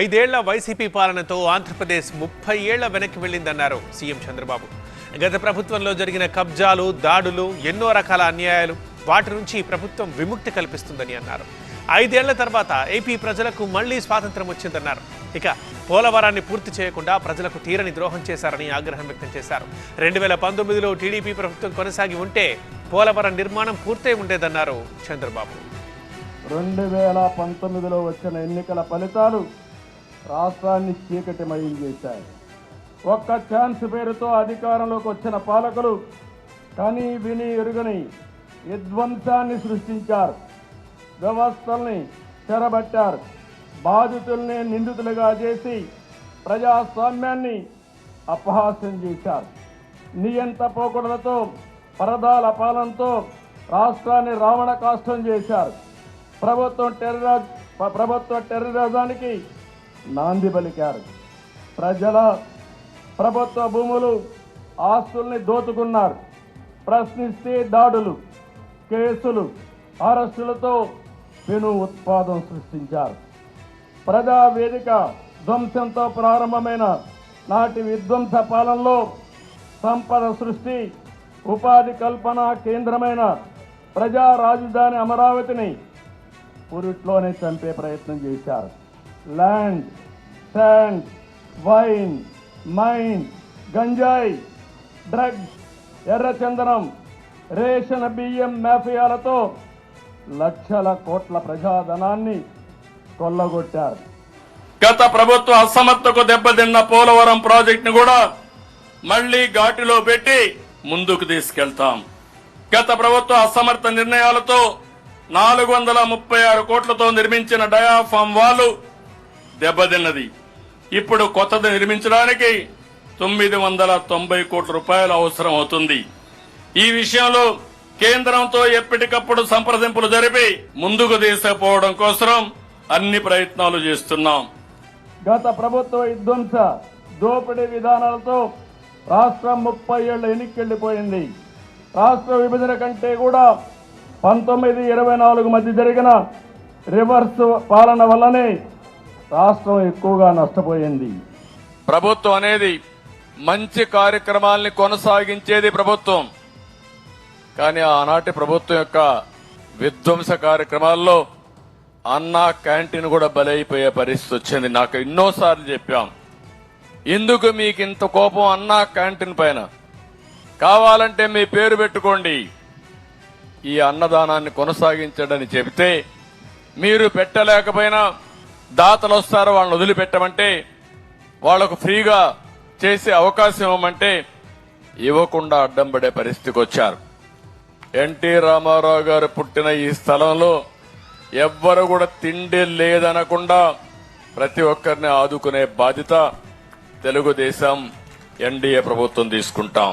ఐదేళ్ళ వైసీపీ పాలనతో ఆంధ్రప్రదేశ్ ముప్పై ఏళ్ళ వెనక్కి వెళ్ళిందన్నారు సీఎం చంద్రబాబు. గత ప్రభుత్వంలో జరిగిన కబ్జాలు దాడులు ఎన్నో రకాల అన్యాయాలు వాటి నుంచి ప్రభుత్వం విముక్తి కల్పిస్తుందని అన్నారు. ఐదేళ్ళ తర్వాత ఏపీ ప్రజలకు మళ్ళీ స్వాతంత్రం వచ్చిందన్నారు. ఇక పోలవరాన్ని పూర్తి చేయకుండా ప్రజలకు తీరని ద్రోహం చేశారని ఆగ్రహం వ్యక్తం చేశారు. రెండు వేల పంతొమ్మిదిలో టీడీపీ ప్రభుత్వం కొనసాగి ఉంటే పోలవరం నిర్మాణం పూర్తయి ఉండేదన్నారు చంద్రబాబు. రెండు వేల పంతొమ్మిదిలో వచ్చిన ఎన్నికల ఫలితాలు రాష్ట్రాన్ని చీకటిమయం చేశాయి ఒక్క ఛాన్స్ పేరుతో అధికారంలోకి వచ్చిన పాలకులు కని విని ఎరుగని విధ్వంసాన్ని సృష్టించారు. వ్యవస్థల్ని చెరబట్టారు. బాధితుల్ని నిందితులుగా చేసి ప్రజాస్వామ్యాన్ని అపహాస్యం చేశారు. నియంత పోకడలతో పరదాల పాలనతో రాష్ట్రాన్ని రావణ కాష్టం చేశారు. ప్రభుత్వం టెర్రరా ప్రభుత్వ టెర్రరిజానికి నాంది పలికారు ప్రజల ప్రభుత్వ భూములు ఆస్తుల్ని దోచుకున్నారు. ప్రశ్నిస్తే దాడులు కేసులు అరెస్టులతో పెను ఉత్పాదం సృష్టించారు. ప్రజా వేదిక ధ్వంసంతో ప్రారంభమైన నాటి విధ్వంస పాలనలో సంపద సృష్టి ఉపాధి కల్పన కేంద్రమైన ప్రజా రాజధాని అమరావతిని పురిట్లోనే చంపే ప్రయత్నం చేశారు. ల్యాండ్ శాండ్ వైన్ మైన్ గంజాయి డ్రగ్స్ ఎర్రచందనం రేషన్ బియ్యం మాఫియాలతో లక్షల కోట్ల ప్రజాధనాన్ని కొల్లగొట్టారు. గత ప్రభుత్వ అసమర్థకు దెబ్బతిన్న పోలవరం ప్రాజెక్టును కూడా మళ్ళీ ఘాటిలో పెట్టి ముందుకు తీసుకెళ్తాం. గత ప్రభుత్వ అసమర్థ నిర్ణయాలతో నాలుగు వందల ముప్పై ఆరు కోట్లతో నిర్మించిన డయాఫామ్ వాళ్ళు దెబ్బతిన్నది. ఇప్పుడు కొత్తది నిర్మించడానికి తొమ్మిది వందల తొంభై కోట్ల రూపాయలు అవసరం అవుతుంది. ఈ విషయంలో కేంద్రంతో ఎప్పటికప్పుడు సంప్రదింపులు జరిపి ముందుకు తీసుకుపోవడం కోసం అన్ని ప్రయత్నాలు చేస్తున్నాం. గత ప్రభుత్వ విధ్వంస దోపిడీ విధానాలతో రాష్ట్రం ముప్పై ఏళ్ళు ఎన్నికెళ్ళిపోయింది రాష్ట్ర విభజన కంటే కూడా పంతొమ్మిది ఇరవై నాలుగు మధ్య జరిగిన రివర్స్ పాలన వల్లనే రాష్ట్రం ఎక్కువగా నష్టపోయింది. ప్రభుత్వం అనేది మంచి కార్యక్రమాల్ని కొనసాగించేది ప్రభుత్వం. కానీ ఆనాటి ప్రభుత్వం యొక్క విధ్వంస కార్యక్రమాల్లో అన్నా క్యాంటీన్ కూడా బలైపోయే పరిస్థితి వచ్చింది. నాకు ఎన్నోసార్లు చెప్పాం. ఎందుకు మీకు ఇంత కోపం అన్నా క్యాంటీన్ పైన? కావాలంటే మీ పేరు పెట్టుకోండి. ఈ అన్నదానాన్ని కొనసాగించడని చెబితే మీరు పెట్టలేకపోయినా దాతలు వస్తారు వాళ్ళని వదిలిపెట్టమంటే వాళ్ళకు ఫ్రీగా చేసే అవకాశం ఇవ్వమంటే ఇవ్వకుండా అడ్డం పడే పరిస్థితికి వచ్చారు. ఎన్టీ రామారావు గారు పుట్టిన ఈ స్థలంలో ఎవ్వరు కూడా తిండి లేదనకుండా ప్రతి ఒక్కరిని ఆదుకునే బాధ్యత తెలుగుదేశం ఎన్డీఏ ప్రభుత్వం తీసుకుంటాం.